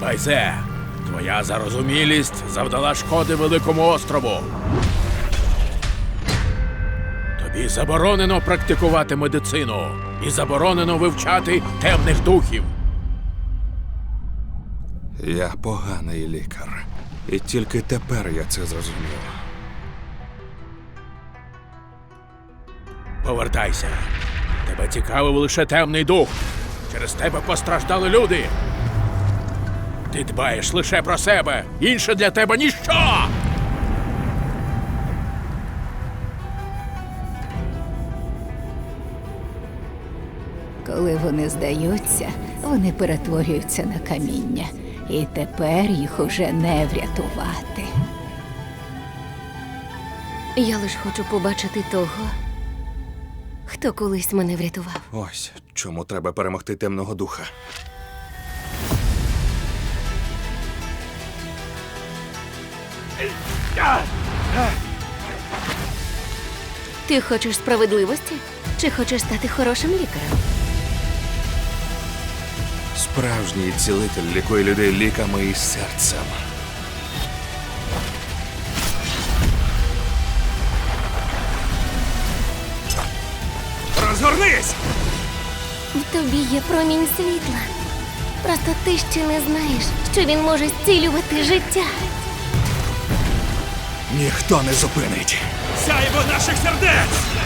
Байзе, твоя зарозумілість завдала шкоди великому острову. Тобі заборонено практикувати медицину і заборонено вивчати темних духів. Я поганий лікар. І тільки тепер я це зрозумів. Повертайся. Тебе цікавив лише темний дух. Через тебе постраждали люди. Ти дбаєш лише про себе. Інше для тебе ніщо. Коли вони здаються, вони перетворюються на каміння. І тепер їх уже не врятувати. Я лиш хочу побачити того, хто колись мене врятував. Ось чому треба перемогти темного духа. Ти хочеш справедливості? Чи хочеш стати хорошим лікарем? Справжній цілитель лікує людей ліками і серцем. Розгорнись! В тобі є промінь світла. Просто ти ще не знаєш, що він може зцілювати життя. Ніхто не зупинить. Сяйво наших сердець!